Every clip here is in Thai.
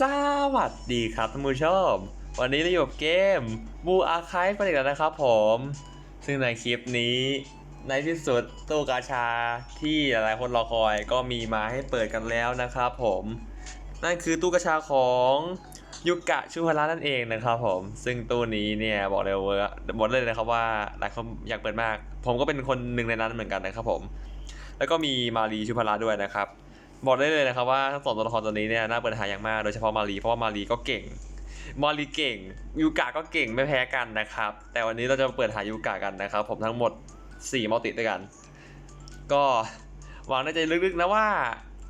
สวัสดีครับท่านผู้ชม วันนี้เราอยู่กับเกมบูอาคายกันอีกแล้วนะครับผม ซึ่งในคลิปนี้ในที่สุดตู้กาชาที่หลายคนรอคอยก็มีมาให้เปิดกันแล้วนะครับผม นั่นคือตู้กาชาของยุกะชูฮาระนั่นเองนะครับผม ซึ่งตู้นี้เนี่ยบอกเลยว่าบอกเลยนะครับว่าหลายคนอยากเปิดมาก ผมก็เป็นคนหนึ่งในนั้นเหมือนกันนะครับผม แล้วก็มีมารีชูพาระด้วยนะครับ บอกได้เลยนะครับว่าทั้งสองตัวละครตัวนี้เนี่ยน่าเปิดหาอย่างมากโดยเฉพาะมารีเพราะว่ามารีก็เก่งมารีเก่งยูกะก็เก่งไม่แพ้กันนะครับ แต่วันนี้เราจะเปิดหายูกะกันนะครับ ผมทั้งหมด 4มัลติด้วยกัน ก็หวังในใจลึกๆนะว่า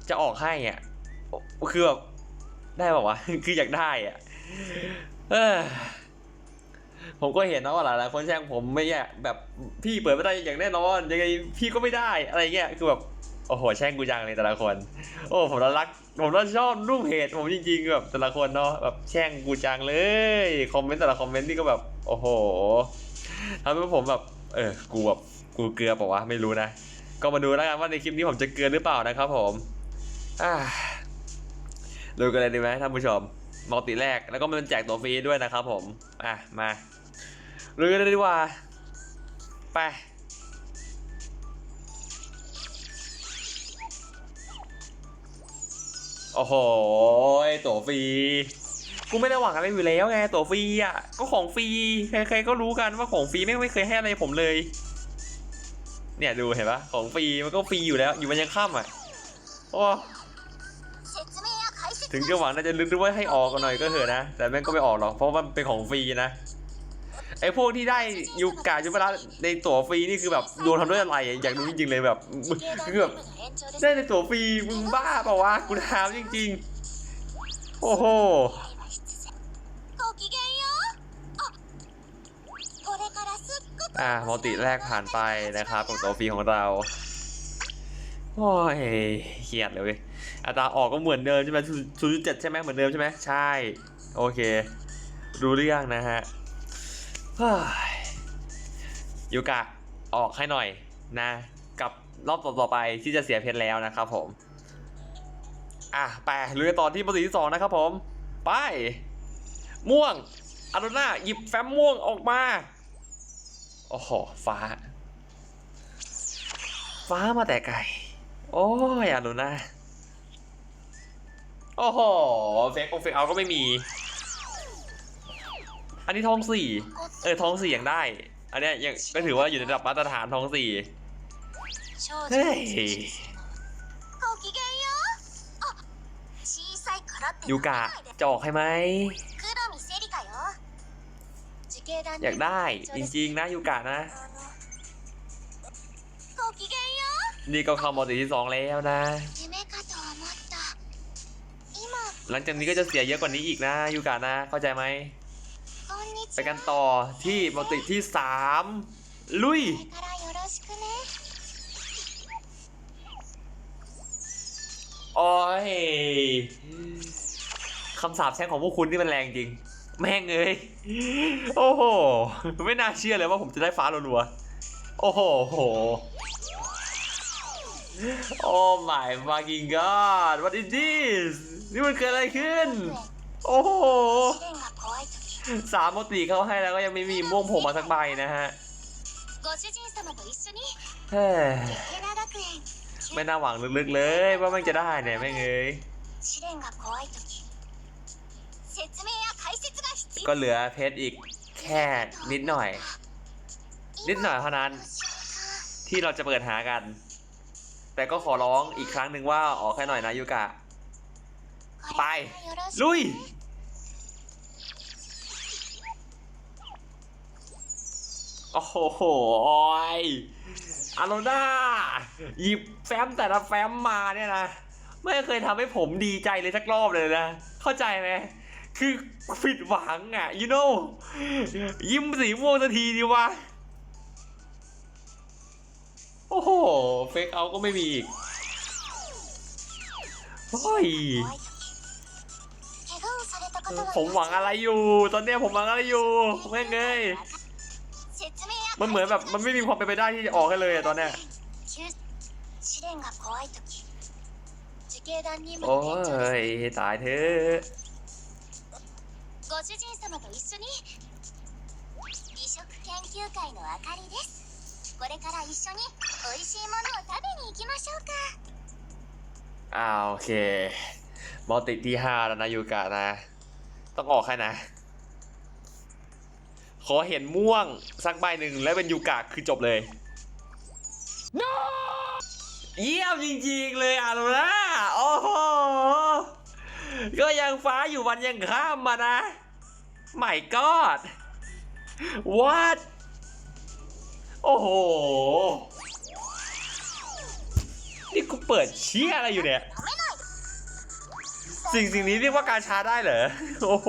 จะออกให้อะคือแบบได้ป่าวะคืออยากได้อะผมก็เห็นนะว่าหลายๆคนแช่งผมไม่อยากแบบพี่เปิดไม่ได้อย่างแน่นอนยังไงพี่ก็ไม่ได้อะไรเงี้ยคือแบบ โอ้โห แช่งกูจังเลยแต่ละคน โอ้ผมรัก ผมรักชอบรูปเพจผมจริงๆแบบแต่ละคนเนาะแบบแช่งกูจังเลย คอมเมนต์แต่ละคอมเมนต์นี่ก็แบบ โอ้โหทำให้ผมแบบ เออ กูแบบ กูเกลือเปล่าวะ ไม่รู้นะ ก็มาดูแล้วกันว่าในคลิปนี้ผมจะเกลือหรือเปล่านะครับผม อ่าดูกันเลยดีไหมท่านผู้ชมมัลติแรก แล้วก็มันแจกตัวฟรีด้วยนะครับผม อะ มาดูกันเลยดีกว่า ไป โอ้โหตั๋วฟรี กูไม่ได้หวังอะไรอยู่แล้วไงตั๋วฟรีอะ ก็ของฟรี ใครๆก็รู้กันว่าของฟรีไม่ไม่เคยให้อะไรผมเลย เนี่ยดูเห็นปะของฟรีมันก็ฟรีอยู่แล้ว อยู่มันยังข้ามอะโอ้ถึงจะหวังน่าจะลึกๆวยให้ออกกันหน่อยก็เถอะนะ แต่แม่งก็ไม่ออกหรอกเพราะว่าเป็นของฟรีนะ ไอพวกที่ได้ยูกาจุบาระในตั๋วฟรีนี่คือแบบดวทำด้วยอะไรอยากรู้จริงๆเลยแบบคือแบบได้ในตั๋วฟรีมึงบ้าเปล่าวะกูถามจริงๆ โอ้โหอ่าโมติแรกผ่านไปนะครับของตั๋วฟรีของเราโอ้ยเครียดเลย อัตราออกก็เหมือนเดิมใช่ไหมศูนย์จุดเจ็ดใช่ไหมเหมือนเดิมใช่ไหมใช่ โอเค รู้เรื่องนะฮะ เฮ้ยยูกะออกให้หน่อยนะ กับรอบต่อๆไปที่จะเสียเพชรแล้วนะครับผม อะไปลุยกันต่อที่ปฏิที่สองนะครับผม ไป ม่วงอารุณาหยิบแฟ้มม่วงออกมา โอ้โห ฟ้า ฟ้ามาแต่ไกล โอ้ยอารุณาโอ้โหเฟกโอเฟกเอาก็ไม่มี อันนี้ทองสี่เออทองสี่อย่างได้ อันเนี้ยยังก็ถือว่าอยู่ในระดับมาตรฐานทองสี่เฮ้ยยูกะจอกให้ไหมอยากได้จริงๆนะยูกะนะ นี่ก็เข้ามอสีที่สองแล้วนะ หลังจากนี้ก็จะเสียเยอะกว่านี้อีกนะยูกะนะ เข้าใจไหม ไปกันต่อที่ปกติที่ 3 ลุย โอ้ยคำสาปแช่งของพวกคุณนี่มันแรงจริง แม่งเอ้ย โอ้โห ไม่น่าเชื่อเลยว่าผมจะได้ฟ้าลัวโอ้โหโอ้ my fucking god what is this นี่มันเกิดอะไรขึ้น โอ้โห สามโมติเข้าให้แล้วก็ยังไม่มีม่วงผมมาสักใบนะฮะไม่น่าหวังลึกๆเลยว่ามันจะได้เนี่ยไม่เงยก็เหลือเพชรอีกแค่นิดหน่อย นิดหน่อยเท่านั้น ที่เราจะเปิดหากัน แต่ก็ขอร้องอีกครั้งหนึ่งว่าออกแค่หน่อยนะยูกะ ไป ลุย โอ้โหออยอารอน่าหยิบแฟ้มแต่ละแฟ้มมาเนี่ยนะ ไม่เคยทำให้ผมดีใจเลยสักรอบเลยนะ เข้าใจไหมคือผิดหวังอะ you know ยิ้มสีม่วงสักทีดีวะ โอ้โห เฟกเอาก็ไม่มีอีกโอ้ยผมหวังอะไรอยู่ ตอนนี้ผมหวังอะไรอยู่แม่งเอ้ย มันเหมือนแบบมันไม่มีความเป็นไปได้ที่จะออกให้เลยอะตอนเนี้ย 急試練が怖い時自警団任務 โอ้ の延長です ย ตายเถอะ ご主人様と一緒に美食研究会のあかりですこれから一緒に美味しいものを食べに行きましょうか อ่าโอเคบอลติกที่ห้าแล้วนะยูกะนะ ต้องออกให้นะ ขอเห็นม่วงสักใบหนึ่งแล้วเป็นยูกะคือจบเลย no เยี่ยมจริงๆเลยอารุนะโอ้โหก็ยังฟ้าอยู่วันยังข้ามมานะไม่กอด what โอ้โห นี่กูเปิดเชี่ยอะไรอยู่เนี่ย สิ่งสิ่งนี้เรียกว่าการช้าได้เหรอ โอ้โห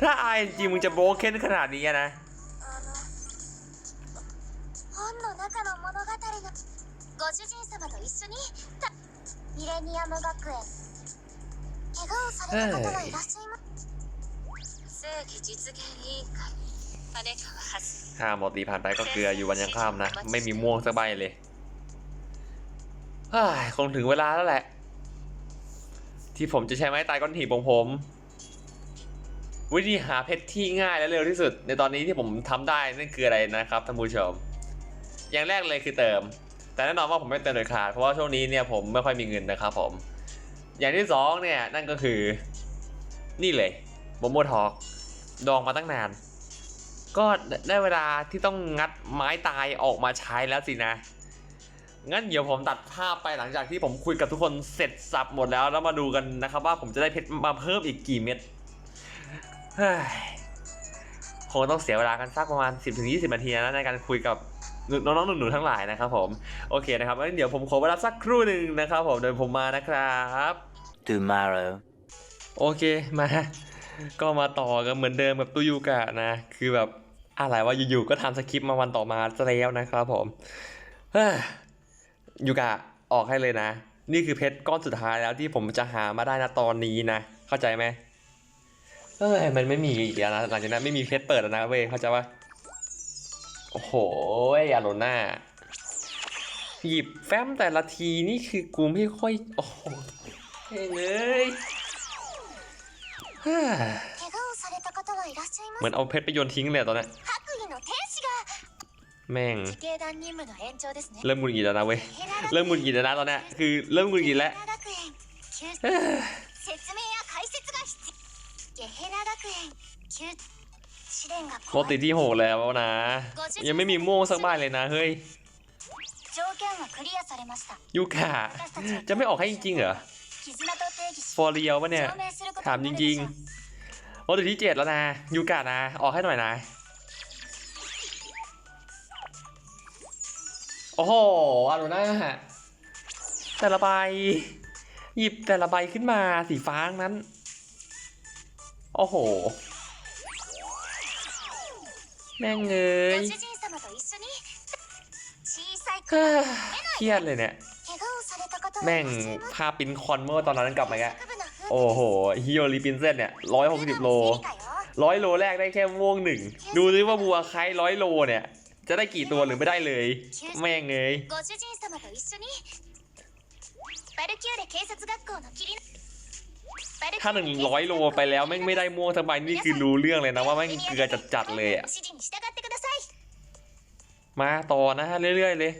ถ้าอายจริงมึงจะโบรกเค้นขนาดนี้อะนะ あの本の中の物語のご主人様と一緒にたミレニアム学園怪我をされた方がいらっしゃいます正義実現委員会羽川はず ห้าหมดตีผ่านไปก็เกลืออยู่วันยังข้ามนะ ไม่มีม่วงสักใบเลยเฮ้ยคงถึงเวลาแล้วแหละ ที่ผมจะใช้ไม้ตายก้อนหีบของผม วิธีหาเพชรที่ง่ายและเร็วที่สุด ในตอนนี้ที่ผมทำได้นั่นคืออะไรนะครับท่านผู้ชม อย่างแรกเลยคือเติม แต่แน่นอนว่าผมไม่เติมโดยขาดเพราะว่าช่วงนี้เนี่ยผมไม่ค่อยมีเงินนะครับผม อย่างที่สองเนี่ยนั่นก็คือ นี่เลยโมโมทอกดองมาตั้งนาน ก็ได้เวลาที่ต้องงัดไม้ตายออกมาใช้แล้วสินะงั้นเดี๋ยวผมตัดภาพไปหลังจากที่ผมคุยกับทุกคนเสร็จสับหมดแล้วแล้วมาดูกันนะครับว่าผมจะได้เพชรมาเพิ่มอีกกี่เม็ด คงต้องเสียเวลากันสักประมาณ 10-20นาทีนะในการคุยกับน้องๆหนูๆทั้งหลายนะครับผม โอเคนะครับงั้นเดี๋ยวผมขอเวลาสักครู่หนึ่งนะครับผมเดี๋ยวผมมานะครับ tomorrow โอเคมา ก็มาต่อกันเหมือนเดิมกับตูยูกะนะ คือแบบอะไรว่าอยู่ๆก็ทำสคริปต์มาวันต่อมาซะแล้วนะครับผมเฮ้ยยูกะออกให้เลยนะ นี่คือเพชรก้อนสุดท้ายแล้วที่ผมจะหามาได้นะตอนนี้นะ เข้าใจไหม เออมันไม่มีอีกแล้วนะหลังจากนั้นไม่มีเพชรเปิดแล้วนะเว้ยเข้าใจปะโอ้โหอาโลน่าหยิบแฟ้มแต่ละทีนี่คือกูไม่ค่อย โอ้โหเลยเหมือนเอาเพชรไปโยนทิ้งเลยตอนนี้แม่งเริ่มมุนกิดแล้วนะเว้ยเริ่มมุนกิดแล้วนะตอนนี้คือเริ่มมุนกิดแล้ว ครบติดที่หกแล้วนะ ยังไม่มีม่วงสักใบเลยนะเฮ้ยยูกะจะไม่ออกให้จริงๆเหรอฟอร์เรียวะเนี่ยถามจริงๆโอ้ติดที่เจ็ดแล้วนะยูกะนะ ออกให้หน่อยนะโอ้โหอารุน่าแต่ละใบหยิบแต่ละใบขึ้นมาสีฟ้านั้น โอ้โห แม่งเงยเครียดเลยเนี่ย แม่งภาพปินคอนเมื่อตอนนั้นกลับมาแกโอ้โหฮิโอริปินเซนเนี่ยร้อยหกสิบโลร้อยโลแรกได้แค่ม่วงหนึ่ง ดูซิว่าบัวใคร้อยโลเนี่ย จะได้กี่ตัวหรือไม่ได้เลย แม่งเงย ถ้าหนึ่งร้อยโลไปแล้วแม่งไม่ได้ม่วงทำไมนี่คือรู้เรื่องเลยนะว่าแม่งเกลือจัดๆเลยอะมาต่อนะฮะเรื่อยๆเลย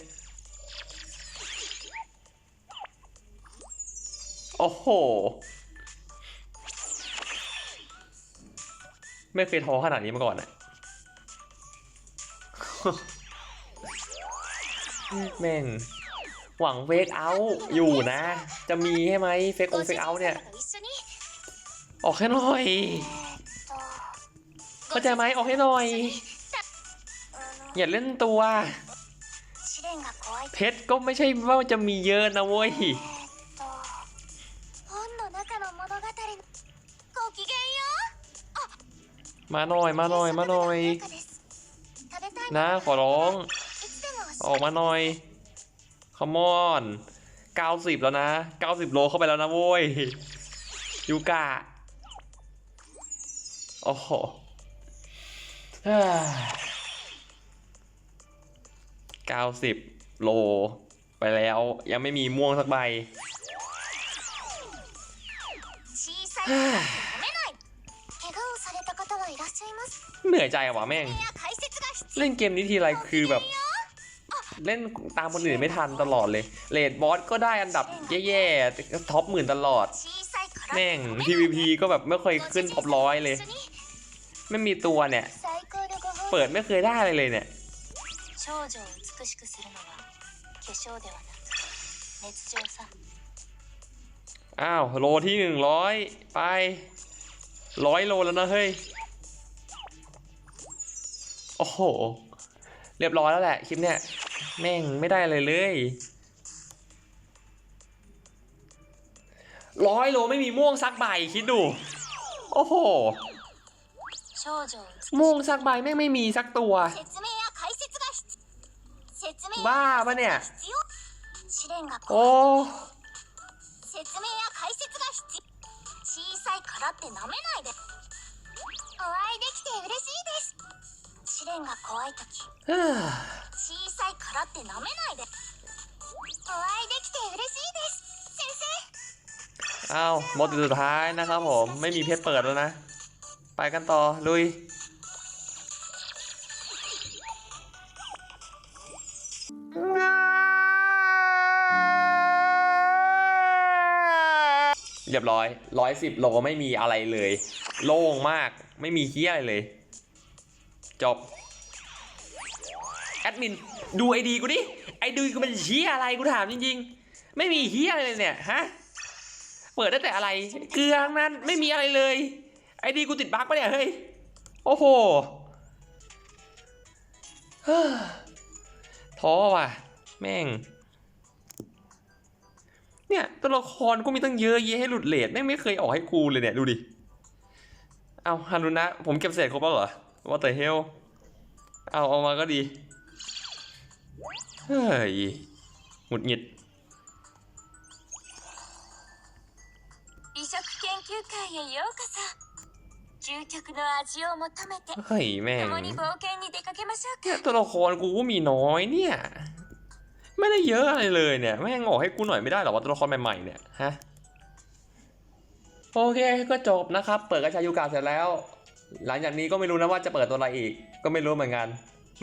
โอ้โห ไม่เคยท้อขนาดนี้มาก่อนอะแม่ง หวังเฟกเอาอยู่นะ จะมีใช่ไหมเฟกองเฟกเอาเนี่ย ออกให้หน่อยเข้าใจไหมออกให้หน่อย อย่าเล่นตัว เพชรก็ไม่ใช่ว่าจะมีเยอะนะเว้ยมาหน่อยมาหน่อยมาหน่อย นะขอร้อง ออกมาหน่อยคอมอนเก้าสิบแล้วนะเก้าสิบโลเข้าไปแล้วนะโว้ยยูกะ โอ้โหเก้าสิบโล ไปแล้ว ยังไม่มีม่วงสักใบเหนื่อยใจว่ะแม่ง เล่นเกมนี้ทีไรคือแบบ เล่นตามคนอื่นไม่ทันตลอดเลยเลดบอสก็ได้อันดับแย่ๆท็อปหมื่นตลอด แม่ง PVP ก็แบบไม่เคยขึ้นท็อปร้อยเลย ไม่มีตัวเนี่ย เปิดไม่เคยได้เลยเลยเนี่ยอ้าวโลที่หนึ่งร้อยไปร้อยโลแล้วนะเฮ้ย โอ้โห เรียบร้อยแล้วแหละคลิปเนี้ยแม่งไม่ได้เลยเลยร้อยโลไม่มีม่วงสักใบคิดดู โอ้โห ม่วงสักใบแม่งไม่มีสักตัว 説明や解説が必説明 บ้าปะเนี่ย 必要試練が โอ้ 説明や解説が必要小さいからって舐めないでお会いできて嬉しいです試練が怖い時 เฮ้อ 小さいからって舐めないでお会いできて嬉しいです先生 อ้าวหมดสุดท้ายนะครับผม ไม่มีเพชรเปิดแล้วนะ ไปกันต่อ ลุย เรียบร้อยร้อยสิบโลไม่มีอะไรเลย โล่งมากไม่มีเฮี้ยอะไรเลย จบ แอดมิน ดูไอดีกูดิ ไอดีกูเป็นเฮี้ยอะไรกูถามจริงๆ ไม่มีเฮี้ยอะไรเลยเนี่ย ฮะ เปิดได้แต่อะไร เกลือทั้งนั้นไม่มีอะไรเลย ไอดีกูติดบั๊กปะเนี่ยเฮ้ย โอ้โหเฮ้อท้อว่ะ แม่ง เนี่ยตัวละครก็มีตั้งเยอะแยะให้หลุดเลทแม่งไม่เคยออกให้กูเลยเนี่ย ดูดิ เอาฮารุนะ ผมเก็บเศษครบแล้วเหรอว่าแต่เฮล เอาเอามาก็ดี เฮ้ยหงุดหงิด 美食研究会へようこそ 究極の味を求めて เฮ้ยแม่ง 共に冒険に出かけましょう เนี่ย か ตัวละครกูก็มีน้อยเนี่ย ไม่ได้เยอะอะไรเลยเนี่ยแม่งออกให้กูหน่อยไม่ได้หรอว่าตัวละครใหม่ๆเนี่ยฮะโอเคก็จบนะครับ เปิดกระชายูกาเสร็จแล้ว หลังจากนี้ก็ไม่รู้นะว่าจะเปิดตัวอะไรอีก ก็ไม่รู้เหมือนกัน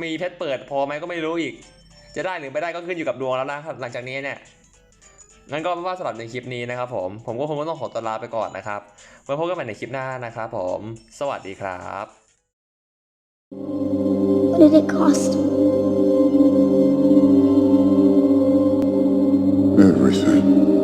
มีเพชรเปิดพอไหมก็ไม่รู้อีก จะได้หรือไม่ได้ก็ขึ้นอยู่กับดวงแล้วนะครับหลังจากนี้เนี่ย งั้นก็เป็นว่าสำหรับในคลิปนี้นะครับผม ผมก็คงต้องขอตัวลาไปก่อนนะครับ ไว้พบกันใหม่ในคลิปหน้านะครับผม สวัสดีครับ What did it cost? Everything.